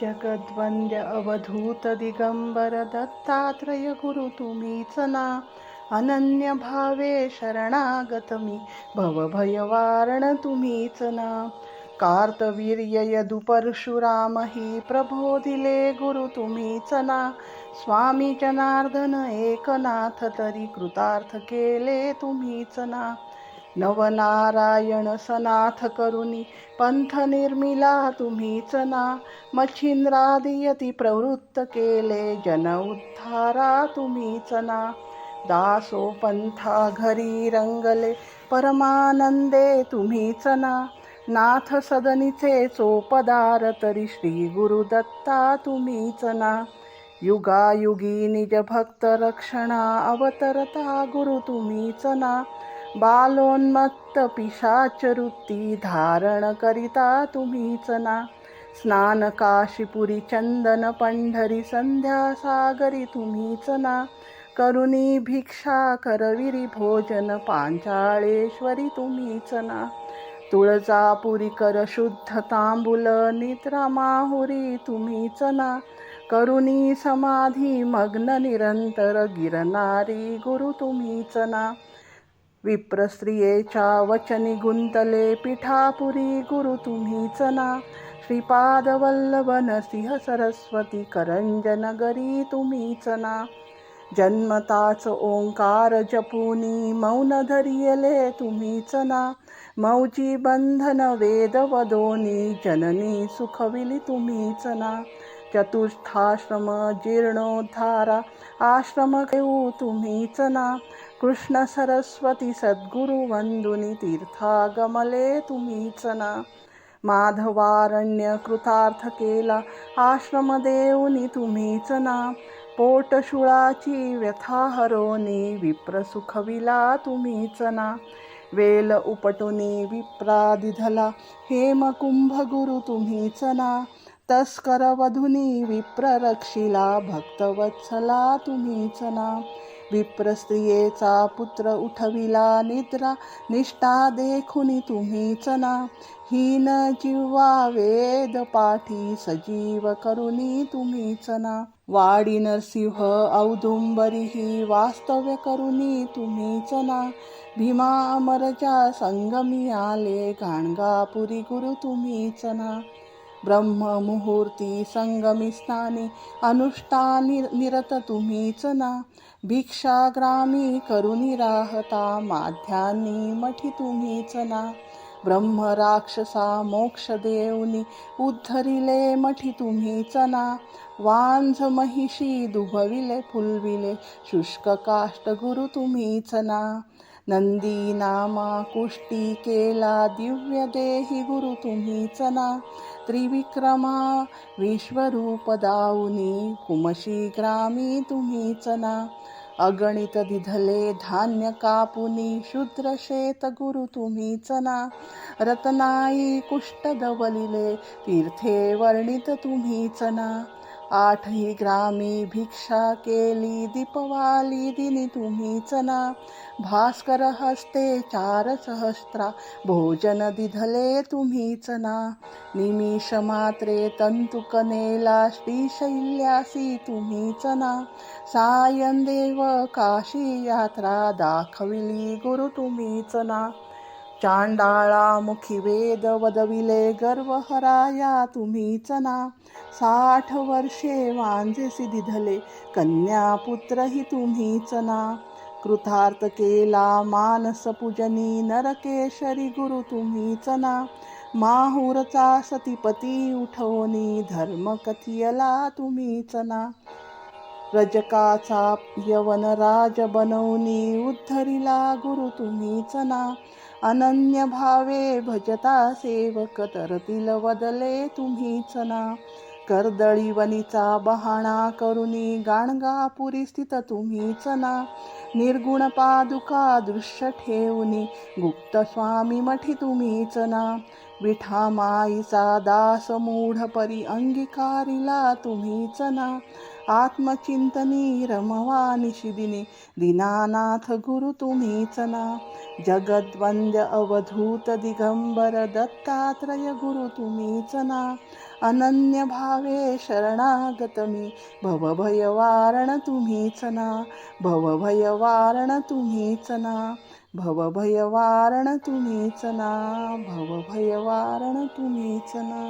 जगद्वंद्य अवधूत दिगंबर दत्तात्रय गुरु तुम्हीच ना अनन्य भावे शरणागत मी भवभयवारण तुम्हीच ना कार्तवीर्य यदु परशुराम प्रभो प्रबोधिले गुरु तुम्हीच ना स्वामी जनार्दन एकनाथ तरी कृतार्थ केले तुम्हीच ना नवनारायण सनाथ करुणी पंथ निर्मिला तुम्हीच ना. मच्छिंद्रादियती प्रवृत्त केले जन उद्धारा तुम्हीच ना. दासो पंथा घरी रंगले परमानंदे तुम्हीच ना. नाथ सदनीचे चोपदार तरी श्री गुरुदत्ता तुम्हीच ना. युगायुगी निज भक्त रक्षणा अवतरता गुरु तुम्हीच ना. बालोन्मत्त पिशाच वृत्ती धारण करिता तुम्हीच ना. स्नान काशीपुरी चंदन पंढरी संध्या सागरी तुम्हीच ना. करुणी भिक्षा करविरी भोजन पांचाळेश्वरी तुम्हीच ना. तुळजापुरी कर शुद्ध तांबुल निद्रा माहुरी तुम्हीच ना. करुणी समाधी मग्न निरंतर गिरणारी गुरु तुम्हीच ना. विप्रस्त्रियेच्या वचनी गुंतले पिठापुरी गुरु तुम्हीच ना श्रीपाद सिंह नसिंह सरस्वती करंजनगरी तुम्हीच ना जन्मताच ओंकार जपुनी मौन धरियले तुम्हीच ना मौजी बंधन वेद वदोनी जननी सुखविली तुम्हीच ना चतुष्ठाश्रम जीर्णोद्धारा आश्रम घेऊ तुम्हीच ना कृष्ण सरस्वती सद्गुरु वंदुनी तीर्थागमले तुम्हीच ना माधवारण्य कृतार्थ केला आश्रम देऊनी तुम्हीच ना पोटशुळाची व्यथा हरोनी विप्र सुखविला तुम्हीच ना वेल उपटुनी विप्रादिधला हेम कुंभ तुम्हीच ना तस्कर वधुनी विप्र रक्षिला भक्तवत्सला तुम्हीच ना विप्रस्त्रियेचा पुत्र उठविला निद्रा निष्ठा देखुनी तुम्हीच ना हीन जिव्हा वेद पाठी सजीव करुनी तुम्हीच ना वाडी नरसिंह औदुंबरी ही वास्तव्य करुनी तुम्हीच ना भीमा अमरच्या संगमी आले गाणगापुरी गुरु तुम्हीच ना ब्रह्ममुहूर्ती संगमी स्थानी अनुष्ठानी निरत तुम्हीच ना भिक्षाग्रामी करुणी राहता माध्यानी मठी तुम्हीच ना ब्रह्म राक्षसा मोक्ष देऊनी उद्धरिले मठी तुम्हीच ना वांझ महिषी दुभविले फुलविले शुष्क काष्ट गुरु तुम्हीच ना नंदी नामा कुष्टी केला दिव्य देही गुरु तुम्ही ना त्रिविक्रमा विश्वरूप दाऊनी कुमशी ग्रामी तुम्ही चना अगणित दिधले धान्य कापुनी शुद्र शेत गुरु तुम्ही चना रत्नाई कुष्ट दवलिले तीर्थे वर्णित तुम्ही चना आठही ग्रामी भिक्षा केली दीपवाली दिनी तुम्हीच ना भास्कर हस्ते चार सहस्त्रा भोजन दिधले तुम्हीच ना निमिष मात्रे तंतुकनेला श्रीशैल्यासी तुम्हीच ना सायन देव काशी यात्रा दाखविली गुरु तुम्हीच ना चांडाळा मुखी वेद वदविले गर्व हराया तुम्हीच ना साठ वर्षे वांझे दिधले कन्या पुत्रही तुम्हीच ना कृतार्थ केला मानस पूजनी नरकेशरी गुरु तुम्हीच ना माहुरचा सतीपती उठवणी धर्म कथियला तुम्हीच ना रजकाचा यवन राज बनवणी उद्धरिला गुरु तुम्हीच ना. अनन्य भावे भजता सेवक तरतील वदले तुम्हीच ना. कर्दळी वनीचा बहाणा करुनी गाणगापुरी स्थित तुम्हीच ना. निर्गुण पादुका दृश्य ठेवणी गुप्त स्वामी मठी तुम्हीच ना. विठा माईचा दास मूढ परी अंगीकारिला तुम्हीच ना. आत्मचिंतनी रमवा निशिदिनी दीनानाथ गुरु तुम्हीच ना जगद्वंद्य अवधूत दिगंबर दत्तात्रय गुरु तुम्हीच ना अनन्य भावे शरणागत मी भवभयवारण तुम्हीच ना भवभयवारण तुम्हीच ना भवभयवारण तुम्हीच ना भवभयवारण तुम्हीच ना